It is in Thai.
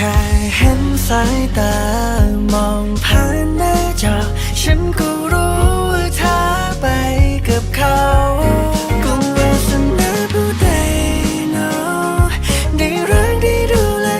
ค่เห็นสายตามองผ่านหน้าจอฉันก็